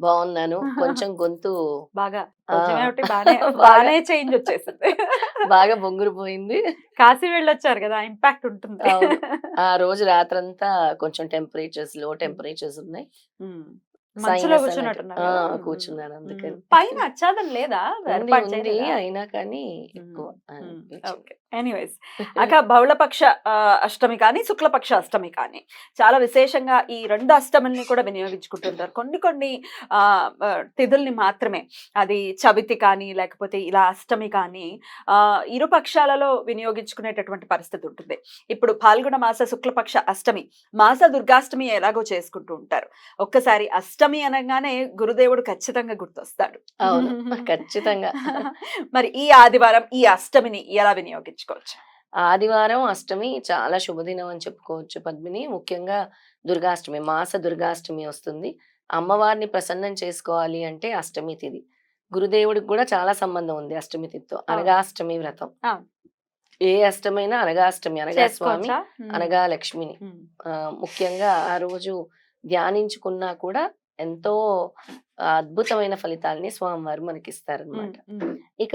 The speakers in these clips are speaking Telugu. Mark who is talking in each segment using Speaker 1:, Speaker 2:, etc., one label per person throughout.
Speaker 1: బాగున్నాను కొంచెం గొంతు
Speaker 2: బాగా చేంజ్ వచ్చేసింది.
Speaker 1: బాగా బొంగురు పోయింది
Speaker 2: కాశీ వెళ్ళొచ్చారు కదా! ఇంపాక్ట్ ఉంటుంది.
Speaker 1: ఆ రోజు రాత్రంతా కొంచెం టెంపరేచర్స్లో టెంపరేచర్స్ ఉన్నాయి? కూర్చున్నాను. అందుకని.
Speaker 2: పైన అచ్చాదం లేదా?
Speaker 1: ఉంది? అయినా కానీ ఎక్కువ
Speaker 2: ఎనీవేస్ అక్క బహుళపక్ష అష్టమి కానీ శుక్లపక్ష అష్టమి కానీ. చాలా విశేషంగా ఈ రెండు అష్టముల్ని కూడా వినియోగించుకుంటుంటారు. కొన్ని కొన్ని తిథుల్ని మాత్రమే. అది చవితి కానీ లేకపోతే ఇలా అష్టమి కానీ ఆ, ఇరు పక్షాలలో వినియోగించుకునేటటువంటి పరిస్థితి ఉంటుంది. ఇప్పుడు పాల్గొన మాస శుక్లపక్ష అష్టమి. మాస దుర్గాష్టమి ఎలాగో చేసుకుంటూ ఉంటారు. ఒక్కసారి అష్టమి అనగానే గురుదేవుడు ఖచ్చితంగా గుర్తొస్తాడు.
Speaker 1: ఖచ్చితంగా.
Speaker 2: మరి ఈ ఆదివారం ఈ అష్టమిని ఎలా వినియోగించుకోవచ్చు
Speaker 1: ఆదివారం అష్టమి చాలా శుభదినం అని చెప్పుకోవచ్చు పద్మిని. ముఖ్యంగా దుర్గాష్టమి మాస దుర్గాష్టమి వస్తుంది. అమ్మవారిని ప్రసన్నం చేసుకోవాలి అంటే అష్టమి తిథి గురుదేవుడికి కూడా చాలా సంబంధం ఉంది అష్టమి తిథితో అనగాష్టమి వ్రతం. ఏ అష్టమైనా అనగాష్టమి అనగా స్వామి అనగా లక్ష్మిని ముఖ్యంగా ఆ రోజు ధ్యానించుకున్నా కూడా ఎంతో అద్భుతమైన ఫలితాలని స్వామివారు మనకి ఇస్తారనమాట
Speaker 2: ఉమ్, ఉమ్.
Speaker 1: ఇక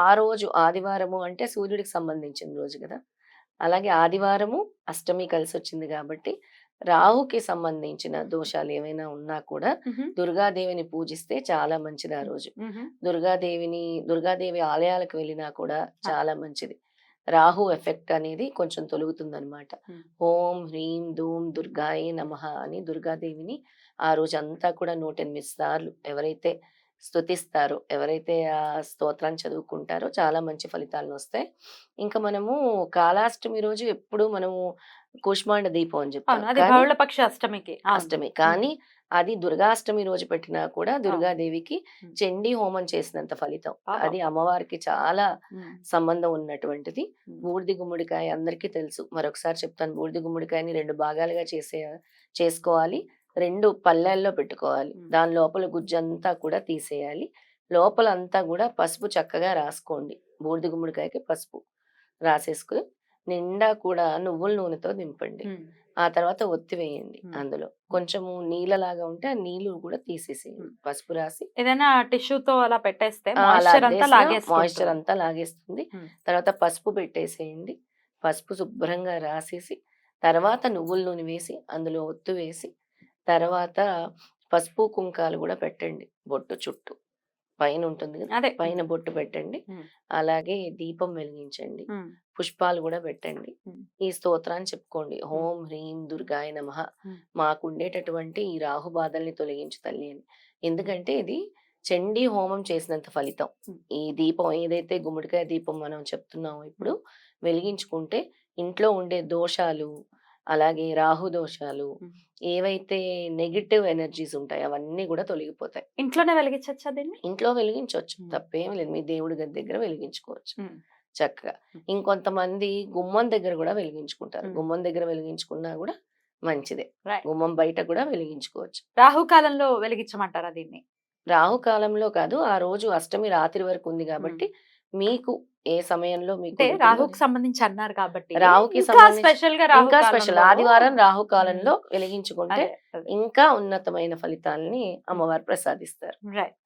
Speaker 1: ఆ రోజు ఆదివారము అంటే సూర్యుడికి సంబంధించిన రోజు కదా. అలాగే ఆదివారము అష్టమి కలిసి వచ్చింది కాబట్టి రాహుకి సంబంధించిన దోషాలు ఏమైనా ఉన్నా కూడా దుర్గాదేవిని పూజిస్తే చాలా మంచిది ఆ రోజు. దుర్గాదేవిని దుర్గాదేవి ఆలయాలకు వెళ్ళినా కూడా చాలా మంచిది. రాహు ఎఫెక్ట్ అనేది కొంచెం తొలుగుతుంది అనమాట
Speaker 2: Hmm.
Speaker 1: ఓం హ్రీం ధూమ్ దుర్గాయే నమః అని దుర్గాదేవిని ఆ రోజు అంతా కూడా నూట ఎనిమిది సార్లు ఎవరైతే స్తుతిస్తారో ఎవరైతే ఆ స్తోత్రాన్ని చదువుకుంటారో చాలా మంచి ఫలితాలు వస్తాయి ఇంకా మనము కాలాష్టమి రోజు ఎప్పుడు మనము కూష్మాండ దీపం అని
Speaker 2: బహుళపక్ష అష్టమికి.
Speaker 1: అష్టమి. కానీ అది దుర్గాష్టమి రోజు పెట్టినా కూడా దుర్గాదేవికి. చండీ హోమం చేసినంత ఫలితం. అది అమ్మవారికి చాలా సంబంధం ఉన్నటువంటిది. బూడిది గుమ్మడికాయ అందరికీ తెలుసు. మరొకసారి చెప్తాను. బూడిది గుమ్మడికాయని రెండు భాగాలుగా చేసే చేసుకోవాలి. రెండు పల్లెల్లో పెట్టుకోవాలి. దాని లోపల గుజ్జంతా కూడా తీసేయాలి. లోపల అంతా కూడా పసుపు చక్కగా రాసుకోండి. బూడిది గుమ్మడికాయకి పసుపు రాసేసుకుని నిండా కూడా నువ్వుల నూనెతో నింపండి
Speaker 2: ఉమ్.
Speaker 1: ఆ తర్వాత ఒత్తి వేయండి. అందులో కొంచెము నీళ్ళలాగా ఉంటే ఆ నీళ్ళు కూడా తీసేసేయండి. పసుపు రాసి
Speaker 2: ఏదైనా టిష్యూతో అలా పెట్టేస్తే మాయిశ్చర్ అంతా
Speaker 1: లాగేస్తుంది. తర్వాత పసుపు పెట్టేసేయండి పసుపు శుభ్రంగా రాసేసి తర్వాత నువ్వుల నూనె వేసి అందులో ఒత్తు వేసి తర్వాత పసుపు కుంకాలు కూడా పెట్టండి బొట్టు చుట్టూ పైన ఉంటుంది కదా
Speaker 2: అదే.
Speaker 1: పైన బొట్టు పెట్టండి. అలాగే దీపం వెలిగించండి. పుష్పాలు కూడా పెట్టండి. ఈ స్తోత్రాన్ని చెప్పుకోండి. ఓం హ్రీం దుర్గాయ నమః. మాకుండేటటువంటి ఈ రాహు బాధల్ని తొలగించు తల్లి అని. ఎందుకంటే ఇది చండీ హోమం చేసినంత ఫలితం. ఈ దీపం ఏదైతే గుమ్మడికాయ దీపం మనం చెప్తున్నామో ఇప్పుడు వెలిగించుకుంటే ఇంట్లో ఉండే దోషాలు అలాగే రాహు దోషాలు. ఏవైతే నెగిటివ్ ఎనర్జీస్ ఉంటాయో అవన్నీ కూడా తొలగిపోతాయి
Speaker 2: ఇంట్లోనే వెలిగించచ్చా దీన్ని
Speaker 1: ఇంట్లో వెలిగించవచ్చు. తప్పేం లేదు మీ దేవుడి గది దగ్గర వెలిగించుకోవచ్చు. చక్కగా. ఇంకొంతమంది గుమ్మం దగ్గర కూడా వెలిగించుకుంటారు. గుమ్మం దగ్గర వెలిగించుకున్నా కూడా మంచిదే. గుమ్మం బయట కూడా వెలిగించుకోవచ్చు
Speaker 2: రాహుకాలంలో వెలిగించమంటారా దీన్ని
Speaker 1: రాహు కాలంలో కాదు ఆ రోజు అష్టమి రాత్రి వరకు ఉంది కాబట్టి మీకు ఏ సమయంలో మీకు
Speaker 2: రాహుకి సంబంధించి అన్నారు కాబట్టి.
Speaker 1: రాహుకి
Speaker 2: స్పెషల్గా
Speaker 1: ఇంకా స్పెషల్ ఆదివారం రాహు కాలంలో వెలిగించుకుంటే. ఇంకా ఉన్నతమైన ఫలితాలని అమ్మవారు ప్రసాదిస్తారు.
Speaker 2: రైట్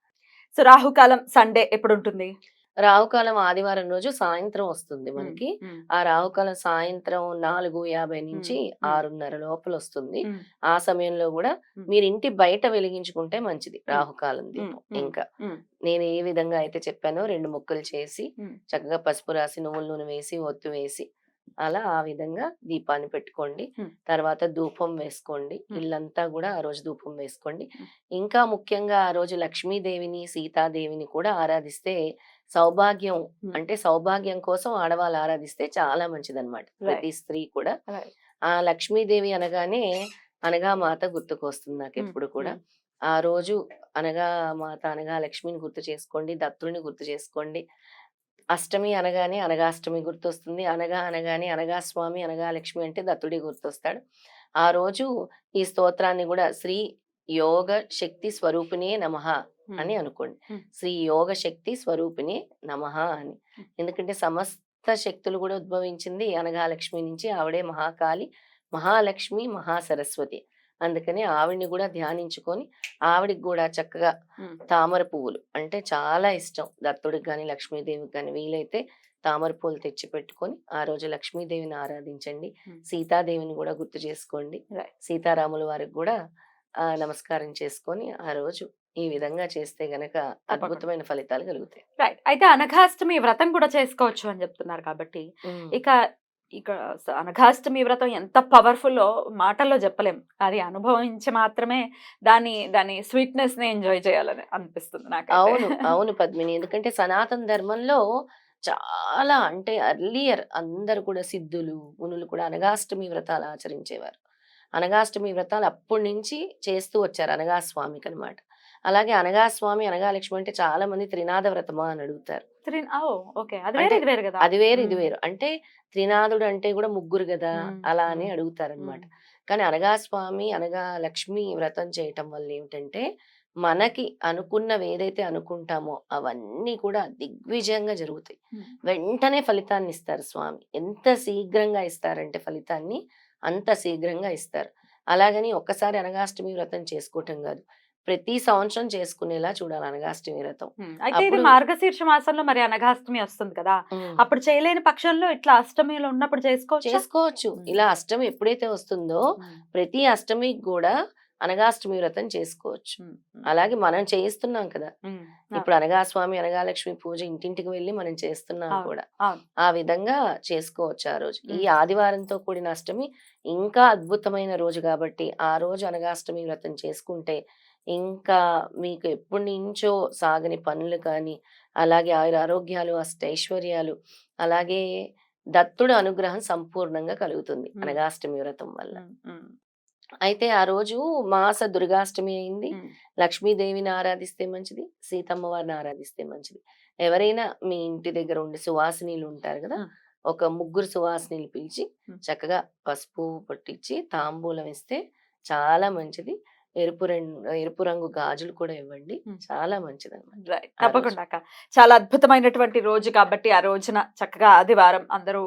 Speaker 2: సో రాహుకాలం సండే ఎప్పుడు ఉంటుంది
Speaker 1: రాహుకాలం ఆదివారం రోజు సాయంత్రం వస్తుంది మనకి. ఆ రాహుకాలం సాయంత్రం నాలుగు యాభై నుంచి. ఆరున్నర లోపల వస్తుంది. ఆ సమయంలో కూడా. మీరు ఇంటి బయట వెలిగించుకుంటే మంచిది రాహుకాలం దీపం. ఇంకా నేను ఏ విధంగా అయితే చెప్పానో రెండు ముక్కలు చేసి. చక్కగా పసుపు రాసి నువ్వుల నూనె వేసి ఒత్తు వేసి అలా ఆ విధంగా దీపాన్ని పెట్టుకోండి. తర్వాత ధూపం వేసుకోండి. ఇల్లంతా కూడా ఆ రోజు ధూపం వేసుకోండి. ఇంకా ముఖ్యంగా ఆ రోజు లక్ష్మీదేవిని సీతాదేవిని కూడా ఆరాధిస్తే సౌభాగ్యం. అంటే సౌభాగ్యం కోసం ఆడవాళ్ళు ఆరాధిస్తే చాలా మంచిదన్నమాట ప్రతి స్త్రీ కూడా. ఆ లక్ష్మీదేవి అనగానే అనగా మాత గుర్తుకొస్తుంది నాకు. ఎప్పుడు కూడా. ఆ రోజు అనగా మాత అనగా లక్ష్మిని గుర్తు చేసుకోండి దత్తుడిని గుర్తు చేసుకోండి అష్టమి అనగానే అనగాష్టమి గుర్తొస్తుంది. అనగా అనగానే అనగా స్వామి అనగా లక్ష్మి అంటే దత్తుడి గుర్తొస్తాడు. ఆ రోజు ఈ స్తోత్రాన్ని కూడా శ్రీ యోగ శక్తి స్వరూపిణే నమః అని అనుకోండి. శ్రీ యోగ శక్తి స్వరూపిణి నమః అని. ఎందుకంటే సమస్త శక్తులు కూడా ఉద్భవించింది అనగా లక్ష్మి నుంచి ఆవిడే మహాకాళి మహాలక్ష్మి మహాసరస్వతి. అందుకని ఆవిడ్ని కూడా ధ్యానించుకొని ఆవిడికి కూడా చక్కగా తామర పువ్వులు అంటే చాలా ఇష్టం. దత్తుడికి కానీ లక్ష్మీదేవికి కానీ వీలైతే తామర పువ్వులు తెచ్చి పెట్టుకొని ఆ రోజు లక్ష్మీదేవిని ఆరాధించండి. సీతాదేవిని కూడా గుర్తు చేసుకోండి. సీతారాముల వారికి కూడా ఆ నమస్కారం చేసుకొని ఆ రోజు ఈ విధంగా చేస్తే గనక అద్భుతమైన ఫలితాలు కలుగుతాయి.
Speaker 2: రైట్. అయితే అనఘాష్టమి వ్రతం కూడా చేసుకోవచ్చు అని చెప్తున్నారు కాబట్టి. ఇక ఇక స- అనఘాష్టమి వ్రతం ఎంత పవర్ఫుల్లో మాటల్లో చెప్పలేం. అది అనుభవించి మాత్రమే దాని దాని స్వీట్నెస్ని ఎంజాయ్ చేయాలని అనిపిస్తుంది నాకు
Speaker 1: అవును అవును పద్మిని. ఎందుకంటే సనాతన ధర్మంలో చాలా అంటే అర్లియర్ అందరు కూడా సిద్ధులు మునులు కూడా అనగాష్టమి వ్రతాలు ఆచరించేవారు. అనగాష్టమి వ్రతాలు అప్పటి నుంచి చేస్తూ వచ్చారు అనగాస్వామికి అనమాట అలాగే అనగాస్వామి అనగాలక్ష్మి అంటే చాలా మంది త్రినాద వ్రతమా అని అడుగుతారు.
Speaker 2: అది వేరే ఇది వేరు.
Speaker 1: అంటే త్రినాథుడు అంటే కూడా ముగ్గురు కదా. అలా అని. అడుగుతారు అనమాట. కానీ అనగాస్వామి అనగా లక్ష్మి వ్రతం చేయటం వల్ల ఏమిటంటే మనకి అనుకున్నవి ఏదైతే అనుకుంటామో అవన్నీ కూడా దిగ్విజయంగా జరుగుతాయి. వెంటనే ఫలితాన్ని ఇస్తారు స్వామి. ఎంత శీఘ్రంగా ఇస్తారంటే ఫలితాన్ని అంత శీఘ్రంగా ఇస్తారు. అలాగని ఒక్కసారి అనగాష్టమి వ్రతం చేసుకోవటం కాదు. ప్రతి సంవత్సరం చేసుకునేలా చూడాలి అనగాష్టమి వ్రతం.
Speaker 2: అయితే ఇది మార్గశీర్ష మాసంలో మరి అనఘాష్టమి వస్తుంది కదా. అప్పుడు చేయలేని పక్షంలో ఇట్లా అష్టమిలో ఉన్నప్పుడు చేసుకోవచ్చు?
Speaker 1: చేసుకోవచ్చు. ఇలా అష్టమి ఎప్పుడైతే వస్తుందో ప్రతి అష్టమికి కూడా అనగాష్టమి వ్రతం చేసుకోవచ్చు. అలాగే మనం చేయిస్తున్నాం కదా. ఇప్పుడు అనగాస్వామి అనగాలక్ష్మి పూజ ఇంటింటికి వెళ్ళి మనం చేస్తున్నాం కూడా. ఆ విధంగా చేసుకోవచ్చు ఆ రోజు. ఈ. ఆదివారంతో కూడిన అష్టమి ఇంకా అద్భుతమైన రోజు కాబట్టి ఆ రోజు అనగాష్టమి వ్రతం చేసుకుంటే ఇంకా మీకు ఎప్పటి నుంచో సాగని పనులు కానీ అలాగే ఆయుర ఆరోగ్యాలు అష్టైశ్వర్యాలు అలాగే దత్తుడు అనుగ్రహం సంపూర్ణంగా కలుగుతుంది. అనగాష్టమి వ్రతం వల్ల. అయితే ఆ రోజు మాస దుర్గాష్టమి అయింది. లక్ష్మీదేవిని ఆరాధిస్తే మంచిది సీతమ్మ వారిని ఆరాధిస్తే మంచిది ఎవరైనా మీ ఇంటి దగ్గర ఉండి సువాసినీలు ఉంటారు కదా. ఒక ముగ్గురు సువాసినీలు పిలిచి. చక్కగా పసుపు పట్టించి తాంబూలం ఇస్తే చాలా మంచిది ఎరుపు రెండు ఎరుపు రంగు గాజులు కూడా ఇవ్వండి. చాలా మంచిది అనమాట
Speaker 2: తప్పకుండా అక్క. చాలా అద్భుతమైనటువంటి రోజు కాబట్టి ఆ రోజున చక్కగా ఆదివారం అందరూ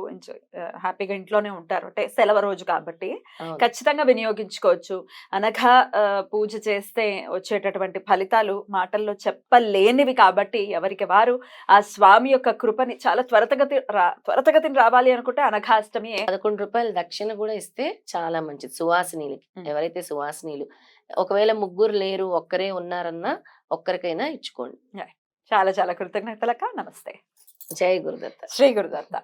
Speaker 2: హ్యాపీగా ఇంట్లోనే ఉంటారు. అంటే సెలవు రోజు కాబట్టి ఖచ్చితంగా వినియోగించుకోవచ్చు. అనగా పూజ చేస్తే వచ్చేటటువంటి ఫలితాలు మాటల్లో చెప్పలేనివి కాబట్టి ఎవరికి వారు ఆ స్వామి యొక్క కృపని చాలా త్వరతగతి రా- త్వరతగతిని రావాలి అనుకుంటే అనఘాష్టమి
Speaker 1: పదకొండు రూపాయలు దక్షిణ కూడా ఇస్తే చాలా మంచిది. సువాసినీలకి. ఎవరైతే సువాసినీలు ఒకవేళ ముగ్గురు లేరు ఒక్కరే ఉన్నారన్నా ఒక్కరికైనా ఇచ్చుకోండి.
Speaker 2: చాలా చాలా కృతజ్ఞతలక నమస్తే.
Speaker 1: జై గురుదత్త.
Speaker 2: శ్రీ గురుదత్త.